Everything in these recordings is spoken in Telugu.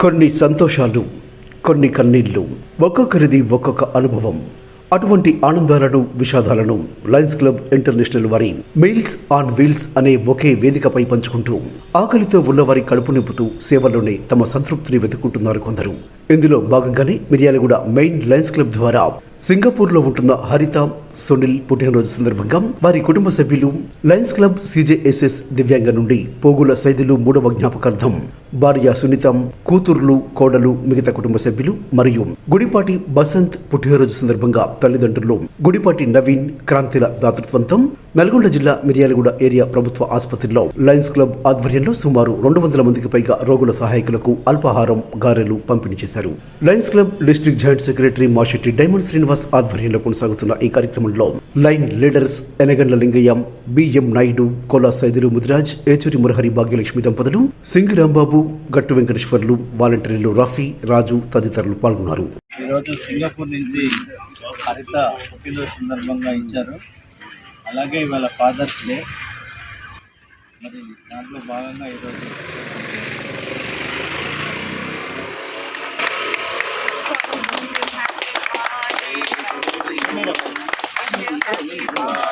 కొన్ని సంతోషాలు కొన్ని కన్నీళ్ళు ఒక్కొక్కరిది ఒక్కొక్క అనుభవం. అటువంటి ఆనందాలను విషాదాలను లయన్స్ క్లబ్ ఇంటర్నేషనల్ వారి మీల్స్ ఆన్ వీల్స్ అనే ఒకే వేదికపై పంచుకుంటూ ఆకలితో ఉన్నవారి కడుపు నింపుతూ సేవల్లోనే తమ సంతృప్తిని వెతుక్కుంటున్నారు కొందరు. ఇందులో భాగంగానే మిర్యాలగూడ మెయిన్ లయన్స్ క్లబ్ ద్వారా సింగపూర్లో ఉంటున్న హరిత సునీల్ పుట్టినరోజు సందర్భంగా వారి కుటుంబ సభ్యులు లయన్స్ క్లబ్ సిజేఎస్ఎస్ దివ్యాంగ నుండి పోగుల సైదులు మూడవ జ్ఞాపకార్థం భార్య సునీతం కూతుర్లు కోడలు మిగతా కుటుంబ సభ్యులు మరియు గుడిపాటి బసంత్ పుట్టినరోజు సందర్భంగా తల్లిదండ్రులు గుడిపాటి నవీన్ క్రాంతిల దాతృత్వంతో నల్గొండ జిల్లా మిర్యాలగూడ ఏరియా ప్రభుత్వ ఆసుపత్రిలో లయన్స్ క్లబ్ ఆధ్వర్యంలో సుమారు రెండు వందల మందికి పైగా రోగుల సహాయకులకు అల్పాహారం గారెలు పంపిణీ చేశారు. Lions Club district joint secretary Mashetti Diamond Srinivas ఆధ్వర్యంలో కొనసాగుతున్న ఈ కార్యక్రమంలో line leaders Enagandla Lingayyam BM Naidu Kola Saidulu Mudiraj Yechuri Murahari Bhagyalakshmi దంపతులు సింగి రాంబాబు గట్టు వెంకటేశ్వర్లు వాలంటీర్లు రఫీ రాజు తదితరులు పాల్గొన్నారు. ఈరోజు సింగపూర్ నుంచి హరిత పుట్టినరోజు సందర్భంగా ఇచ్చారు. అలాగే ఇవాళ ఫాదర్స్ డే. మరి దాంట్లో భాగంగా ఈరోజు Hari.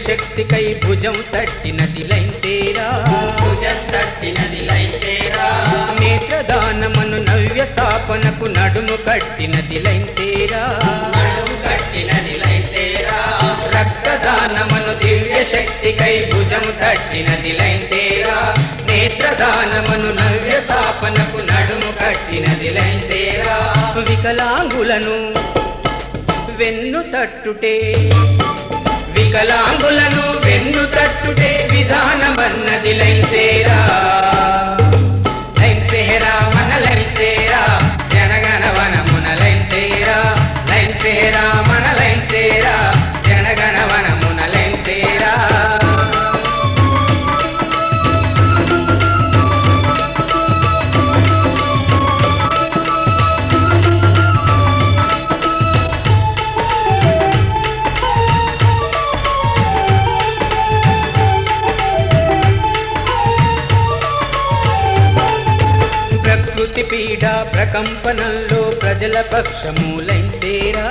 శక్తికై భుజం తట్టినది లైన్సేరా భుజం తట్టినది లైన్సేరా నేత్రదానమను నవ్య స్థాపనకు నడుము కట్టినది లైన్సేరా నడుము కట్టినది లైన్సేరా రక్తదానమను దివ్య శక్తికై భుజం తట్టినది లైన్సేరా నేత్రదానమను నవ్య స్థాపనకు నడుము కట్టినది లైన్సేరా వికలాంగులను వెన్ను తట్టుటే వికలాంగులను వెన్ను తట్టుటే విధానమన్నది లైసే. ప్రకంపనల్లో ప్రజల పక్షము లైన్సేరా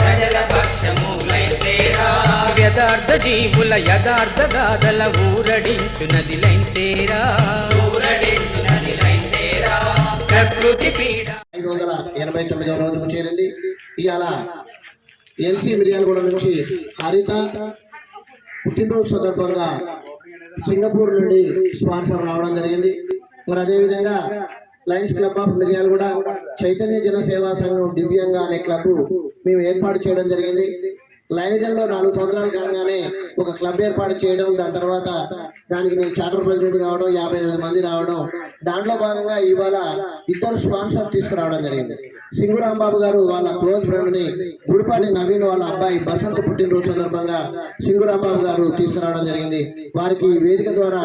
ప్రజల పక్షము లైన్సేరా యథార్థ జీవుల యథార్థ గాథల ఊరడించునది లైన్సేరా ఊరడించునది లైన్సేరా ప్రకృతి పీడ ఐదు వందల ఎనభై తొమ్మిదవ రోజుకు చేరింది. ఇవాళ ఎల్సీ మిర్యాలగూడ నుంచి హరిత పుట్టినరోజు సందర్భంగా సింగపూర్ నుండి స్పాన్సర్ రావడం జరిగింది. మరి అదేవిధంగా Lions Club of Miryalaguda Chaitanya Jana Seva Sangham దివ్యంగా అనే క్లబ్ మేము ఏర్పాటు చేయడం జరిగింది. లైనిజంలో నాలుగు సంవత్సరాలు కాగానే ఒక క్లబ్ ఏర్పాటు చేయడం దాని తర్వాత దానికి మేము చార్టర్ ప్రెసిడెంట్ కావడం యాభై ఎనిమిది మంది రావడం దాంట్లో భాగంగా ఇవాళ ఇద్దరు స్పాన్సర్ తీసుకురావడం జరిగింది. సింగు రాంబాబు గారు వాళ్ళ క్లోజ్ ఫ్రెండ్ని గుడిపాటి నవీన్ వాళ్ళ అబ్బాయి బసంత్ పుట్టినరోజు సందర్భంగా సింగు రాంబాబు గారు తీసుకురావడం జరిగింది. వారికి ఈ వేదిక ద్వారా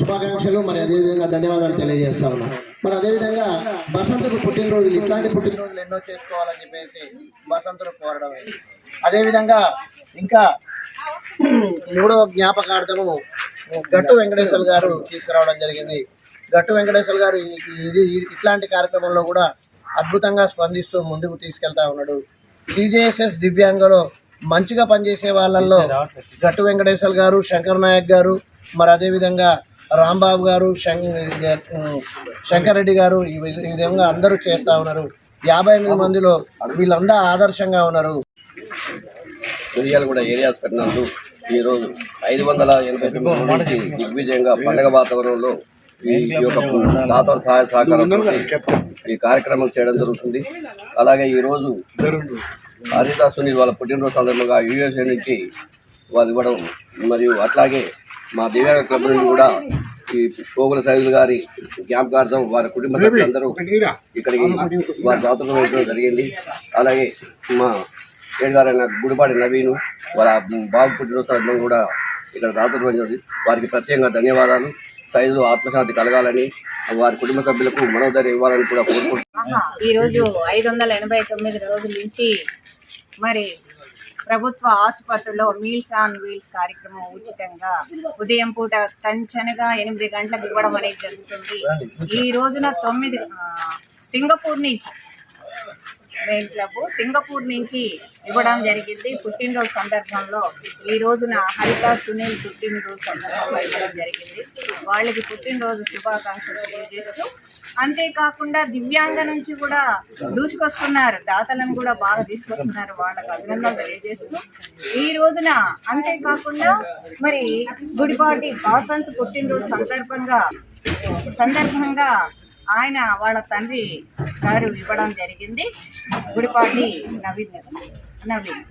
శుభాకాంక్షలు. మరి అదేవిధంగా ధన్యవాదాలు తెలియజేస్తా ఉన్నాను మరి అదేవిధంగా బసంతుకు పుట్టినరోజులు ఇట్లాంటి పుట్టినరోజులు ఎన్నో చేసుకోవాలని చెప్పేసి బసంతులు కోరడం అదేవిధంగా ఇంకా మూడవ జ్ఞాపకార్థము గట్టు వెంకటేశ్వర గారు తీసుకురావడం జరిగింది. గట్టు వెంకటేశ్వర గారు ఇది ఇది- ఇట్లాంటి కార్యక్రమంలో కూడా అద్భుతంగా స్పందిస్తూ ముందుకు తీసుకెళ్తా ఉన్నాడు. సిజేఎస్ఎస్ దివ్యాంగలో మంచిగా పనిచేసే వాళ్ళల్లో గట్టు వెంకటేశ్వర గారు శంకర్ నాయక్ గారు మరి అదేవిధంగా రాంబాబు గారు శం- రెడ్డి గారు ఈ ఈ విధంగా అందరూ చేస్తా ఉన్నారు. యాభై ఎనిమిది మందిలో వీళ్ళందరూ ఆదర్శంగా ఉన్నారు. మిర్యాలగూడ ఏరియాస్ హాస్పిటల్ నందు ఈరోజు ఐదు వందల ఎనభై తొమ్మిది దిగ్విజయంగా పండగ వాతావరణంలో ఈ యొక్క దాతల సహాయ సహకారం ఈ కార్యక్రమం చేయడం జరుగుతుంది. అలాగే ఈరోజు హరిత సునీల్ వాళ్ళ పుట్టినరోజు సందర్భంగా యూఎస్ఏ నుంచి వాళ్ళు ఇవ్వడం మరియు అట్లాగే మా దివ్యాంగ క్లబ్ నుండి కూడా ఈ పోగుల సైదులు గారి జ్ఞాపకార్థం వారి కుటుంబ సభ్యులందరూ ఇక్కడికి వారి జాతకం వేయడం జరిగింది. అలాగే మా పేరు గారైన గుడిపాటి నవీను వాళ్ళ బాబు పుట్టినరోజు కూడా ఇక్కడ దాతలు జరిగింది. వారికి ప్రత్యేకంగా ధన్యవాదాలు. సైజు ఆత్మశాంతి కలగాలని వారి కుటుంబ సభ్యులకు మనోధైర్యం ఇవ్వాలని కూడా కోరుకుంటున్నాను. ఈరోజు ఐదు వందల ఎనభై తొమ్మిది రోజుల నుంచి మరి ప్రభుత్వ ఆసుపత్రిలో మీల్స్ ఆన్ వీల్స్ కార్యక్రమం ఉచితంగా ఉదయం పూట టంచనగా ఎనిమిది గంటలకు ఇవ్వడం అనేది జరుగుతుంది. ఈ రోజున తొమ్మిది సింగపూర్ నుంచి మెయిన్ క్లబ్ సింగపూర్ నుంచి ఇవ్వడం జరిగింది. పుట్టినరోజు సందర్భంలో ఈ రోజున హరిత సునీల్ పుట్టినరోజు సందర్భంగా ఇవ్వడం జరిగింది. వాళ్ళకి పుట్టినరోజు శుభాకాంక్షలు తెలియజేస్తూ అంతేకాకుండా దివ్యాంగ నుంచి కూడా దూసుకొస్తున్నారు. దాతలను కూడా బాగా తీసుకొస్తున్నారు. వాళ్ళకు అభినందనలు తెలియజేస్తూ ఈ రోజున అంతేకాకుండా మరి గుడిపాటి బాసంత్ పుట్టినరోజు సందర్భంగా సందర్భంగా ఆయన వాళ్ళ తండ్రి గారు ఇవ్వడం జరిగింది. గుడిపాటి నవీన్ నవీన్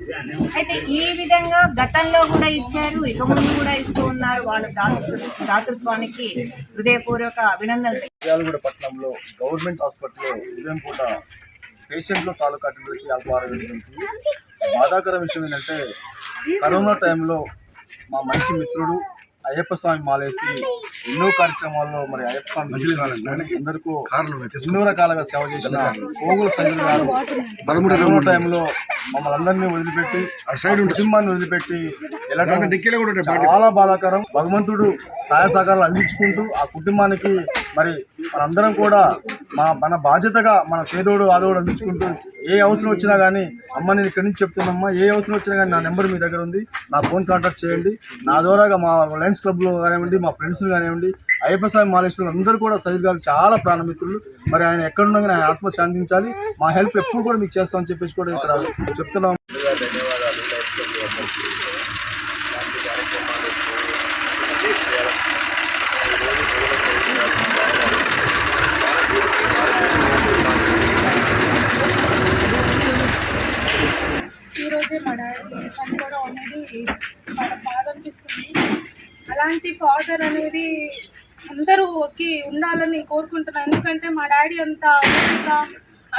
అయితే ఈ విధంగా గతంలో కూడా ఇచ్చారు ఇక ముందు కూడా ఇస్తూ ఉన్నారు వాళ్ళ దాతృ దాతృత్వానికి హృదయపూర్వక అభినందనలు పట్టణంలో గవర్నమెంట్ హాస్పిటల్లో ఉదయం పూట పేషెంట్లు తాలూకా అటెండర్కి జరుగుతుంది బాధాకర విషయం ఏంటంటే కరోనా టైంలో మా మంచి మిత్రుడు అయ్యప్ప స్వామి మాలేసి ఎన్నో కార్యక్రమాల్లో మరి అయ్యప్ప స్వామి అందరికీ ఎన్నో రకాలుగా సేవ చేసిన పోగుల సైదులు గారు టైంలో మమ్మల్ని అందరినీ వదిలిపెట్టి సైడ్ కుటుంబాన్ని వదిలిపెట్టి వెళ్ళడం చాలా బాధాకరం. భగవంతుడు సహాయ సహకారాలు అందించుకుంటూ ఆ కుటుంబానికి మరి మనందరం కూడా మా మన బాధ్యతగా మన చేదోడు ఆదోడు అందించుకుంటూ ఏ అవసరం వచ్చినా కానీ అమ్మ నేను ఇక్కడి నుంచి చెప్తున్నామ్మా ఏ అవసరం వచ్చినా కానీ నా నెంబర్ మీ దగ్గర ఉంది నా ఫోన్ కాంటాక్ట్ చేయండి. నా ద్వారాగా మా లయన్స్ క్లబ్లో కానివ్వండి మా ఫ్రెండ్స్ కానివ్వండి అయ్యప్ప స్వామి మాలేశ్వరులు అందరూ కూడా సైద్ గారు చాలా ప్రాణమిత్రులు. మరి ఆయన ఎక్కడున్నా కానీ ఆయన ఆత్మ శాంతించాలి మా హెల్ప్ ఎప్పుడు కూడా మీకు చేస్తామని చెప్పేసి కూడా ఇక్కడ చెప్తున్నాం ధన్యవాదాలు లైఫ్ క్లబ్ అందరికీ. ఇలాంటి కార్యక్రమాలు ఈరోజే మా డాడీ చనిపోవడం అనేది చాలా బాధ అనిపిస్తుంది. అలాంటి ఫాదర్ అనేది అందరూకి ఉండాలని నేను కోరుకుంటున్నాను. ఎందుకంటే మా డాడీ అంత ఓపిక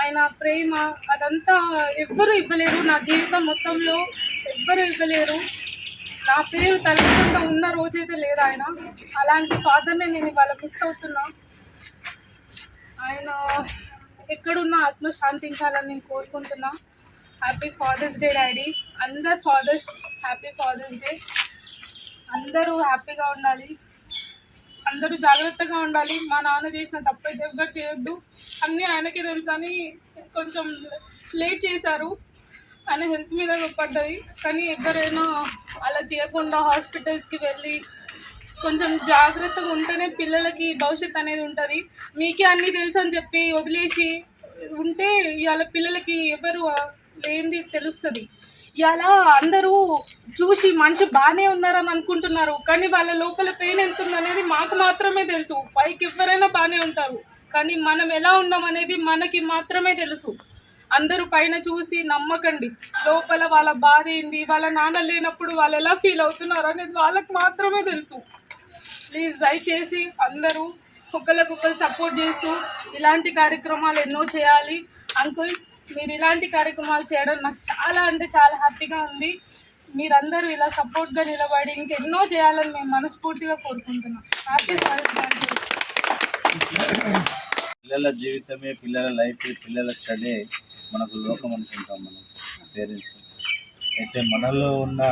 ఆయన ప్రేమ అదంతా ఎవ్వరూ ఇవ్వలేరు. నా జీవితం మొత్తంలో ఎవ్వరూ ఇవ్వలేరు. నా పేరు తలకుండా ఉన్న రోజైతే లేదు ఆయన. అలాంటి ఫాదర్నే నేను ఇవాళ మిస్ అవుతున్నా. ఆయన ఎక్కడున్నా ఆత్మ శాంతించాలని నేను కోరుకుంటున్నా. Happy father's day daddy. అందరు ఫాదర్స్ హ్యాపీ ఫాదర్స్ డే అందరూ హ్యాపీగా ఉండాలి. అందరూ జాగ్రత్తగా ఉండాలి. మా నాన్న చేసిన తప్పైతే ఎవ్వరు చేయొద్దు. అన్నీ ఆయనకే తెలుసు అని కొంచెం లేట్ చేశారు. ఆయన హెల్త్ మీద పడ్డది కానీ ఎవరైనా అలా చేయకుండా హాస్పిటల్స్కి వెళ్ళి కొంచెం జాగ్రత్తగా ఉంటేనే పిల్లలకి భవిష్యత్ అనేది ఉంటుంది. మీకే అన్నీ తెలుసు అని చెప్పి వదిలేసి ఉంటే ఇవాళ పిల్లలకి ఎవరు లేనిది తెలుస్తుంది. ఇలా అందరూ చూసి మనిషి బాగానే ఉన్నారని అనుకుంటున్నారు కానీ వాళ్ళ లోపల పెయిన్ ఎంత ఉందనేది మాకు మాత్రమే తెలుసు. పైకి ఎవరైనా బాగానే ఉంటారు కానీ మనం ఎలా ఉన్నాం అనేది మనకి మాత్రమే తెలుసు. అందరూ పైన చూసి నమ్మకండి లోపల వాళ్ళ బాధ ఏంది వాళ్ళ నాన్న లేనప్పుడు వాళ్ళు ఎలా ఫీల్ అవుతున్నారు అనేది వాళ్ళకి మాత్రమే తెలుసు. ప్లీజ్ దయచేసి అందరూ ఒకరికొకరు సపోర్ట్ చేస్తూ ఇలాంటి కార్యక్రమాలు ఎన్నో చేయాలి. అంకుల్ మీరు ఇలాంటి కార్యక్రమాలు చేయడం నాకు చాలా అంటే చాలా హ్యాపీగా ఉంది. మీరందరూ ఇలా సపోర్ట్గా నిలబడి ఇంకెన్నో చేయాలని మేము మనస్ఫూర్తిగా కోరుకుంటున్నాం. హ్యాపీ పిల్లల జీవితమే పిల్లల లైఫ్ పిల్లల స్టడీ మనకు లోకం అనుకుంటాం మనం పేరెంట్స్. అయితే మనలో ఉన్న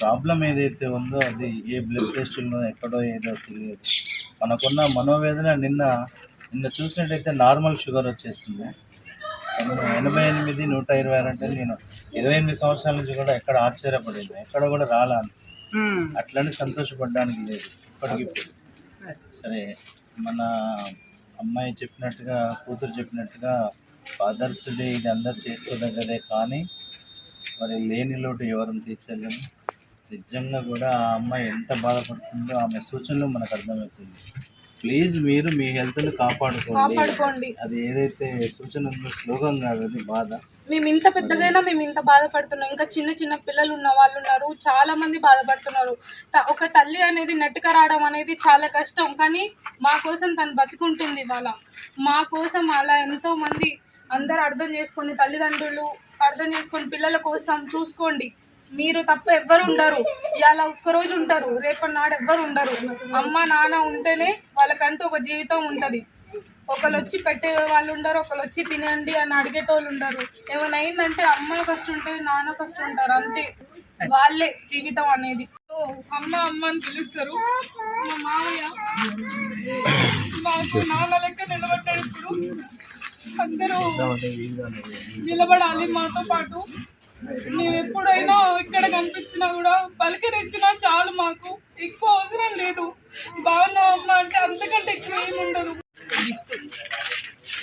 ప్రాబ్లం ఏదైతే ఉందో అది ఏ బ్లడ్ టెస్టుల్లో ఎక్కడో ఏదో తెలియదు. మనకున్న మనోవేదన నిన్న నిన్న చూసినట్టయితే నార్మల్ షుగర్ వచ్చేసింది. ఎనభై ఎనిమిది నూట ఇరవై ఆరు అంటే నేను ఇరవై ఎనిమిది సంవత్సరాల నుంచి కూడా ఎక్కడ ఆశ్చర్యపడింది. ఎక్కడ కూడా రాలా అట్లని సంతోషపడడానికి లేదు ఇప్పటికిప్పుడు సరే మన అమ్మాయి చెప్పినట్టుగా కూతురు చెప్పినట్టుగా ఫాదర్స్ డే ఇది అందరు చేసుకోదగ్గదే కానీ మరి లేని లోటు ఎవరిని తీర్చలేము. నిజంగా కూడా ఆ అమ్మాయి ఎంత బాధపడుతుందో ఆమె సూచనలు మనకు అర్థమవుతుంది. ప్లీజ్ మీరు మీ హెల్త్ని కాపాడుకోండి. కాపాడుకోండి. అది ఏదైతే సూచన ఉందో శ్లోకం కాదు అది బాధ. మేము ఇంత పెద్దగైనా మేము ఇంత బాధపడుతున్నాం. ఇంకా చిన్న చిన్న పిల్లలు ఉన్న వాళ్ళు ఉన్నారు చాలా మంది బాధపడుతున్నారు. ఒక తల్లి అనేది నెట్టుక రావడం అనేది చాలా కష్టం కానీ మా కోసం తను బతుకుంటుంది ఇవాళ. మా కోసం అలా ఎంతో మంది అందరు అర్థం చేసుకొని తల్లిదండ్రులు అర్థం చేసుకొని పిల్లల కోసం చూసుకోండి. మీరు తప్ప ఎవ్వరు ఉండరు. ఇవాళ ఒక్కరోజు ఉంటారు. రేపటి నాడు ఎవ్వరు ఉండరు. అమ్మ నాన్న ఉంటేనే వాళ్ళకంటూ ఒక జీవితం ఉంటుంది. ఒకళ్ళు వచ్చి పెట్టే వాళ్ళు ఉండరు ఒకళ్ళు వచ్చి తినండి అని అడిగేటోళ్ళు ఉండరు. ఏమైనా అయిందంటే అమ్మ ఫస్ట్ ఉంటుంది నాన్న ఫస్ట్ ఉంటారు. అంతే. వాళ్ళే జీవితం అనేది. అమ్మ అమ్మ అని పిలుస్తారు. మా మామయ్య మాకు నాన్న లెక్క నిలబడ్డాడు ఇప్పుడు. అందరూ నిలబడాలి మాతో పాటు. మేము ఎప్పుడైనా ఇక్కడ కనిపించినా కూడా పలకరించినా చాలు మాకు. ఎక్కువ అవసరం లేదు. బాగున్నావు అమ్మ అంటే అంతకంటే ఎక్కువ ఏమి ఉండదు.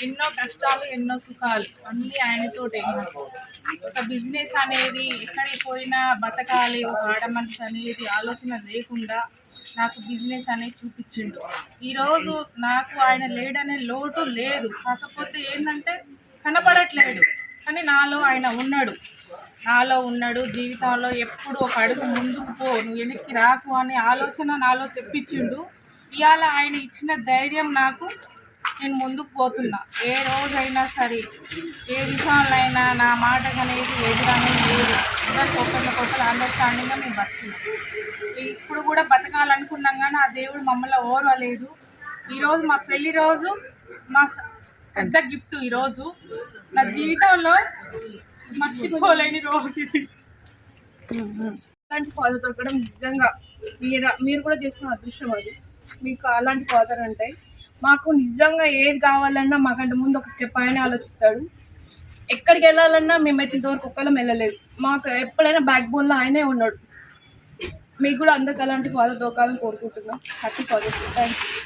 ఎన్నో కష్టాలు ఎన్నో సుఖాలు అన్నీ ఆయనతోటే. నాకు. ఒక బిజినెస్ అనేది ఎక్కడికి పోయినా బతకాలి ఒక ఆడ మనిషి అనేది ఆలోచన లేకుండా నాకు బిజినెస్ అనేది చూపించిండు. ఈరోజు నాకు ఆయన లేడనే లోటు లేదు. కాకపోతే ఏంటంటే కనపడట్లేదు. కానీ నాలో ఆయన ఉన్నాడు. నాలో ఉన్నాడు జీవితంలో ఎప్పుడు ఒక అడుగు ముందుకు పో నువ్వు వెనక్కి రాకు అనే ఆలోచన నాలో తెప్పించిండు. ఇవాళ ఆయన ఇచ్చిన ధైర్యం నాకు నేను ముందుకు పోతున్నా. ఏ రోజైనా సరే ఏ విషయంలో అయినా నా మాటకు అనేది ఎదురనేది లేదు అందరికి ఒకరికొకరు అండర్స్టాండింగ్గా మేము బతుకున్నాం. ఇప్పుడు కూడా బతకాలనుకున్నాం కానీ ఆ దేవుడు మమ్మల్ని ఓర్వలేదు. ఈరోజు మా పెళ్ళి రోజు మా స- పెద్ద గిఫ్ట్ ఈరోజు. నా జీవితంలో మర్చిపోలేని రోజు ఇది అలాంటి ఫాదర్ దొరకడం నిజంగా మీరు మీరు కూడా చేసుకున్న అదృష్టం అది. మీకు అలాంటి ఫాదర్ ఉంటాయి. మాకు నిజంగా ఏది కావాలన్నా మాకంటే ముందు ఒక స్టెప్ ఆయన ఆలోచిస్తాడు. ఎక్కడికి వెళ్ళాలన్నా మేమైతే ఇంతవరకు ఒక్కళ్ళం వెళ్ళలేదు. మాకు ఎప్పుడైనా బ్యాక్ బోన్లో ఆయనే ఉన్నాడు. మీకు కూడా అందరికి అలాంటి ఫాదర్ దొరకాలని కోరుకుంటున్నాం. Happy fathers thank you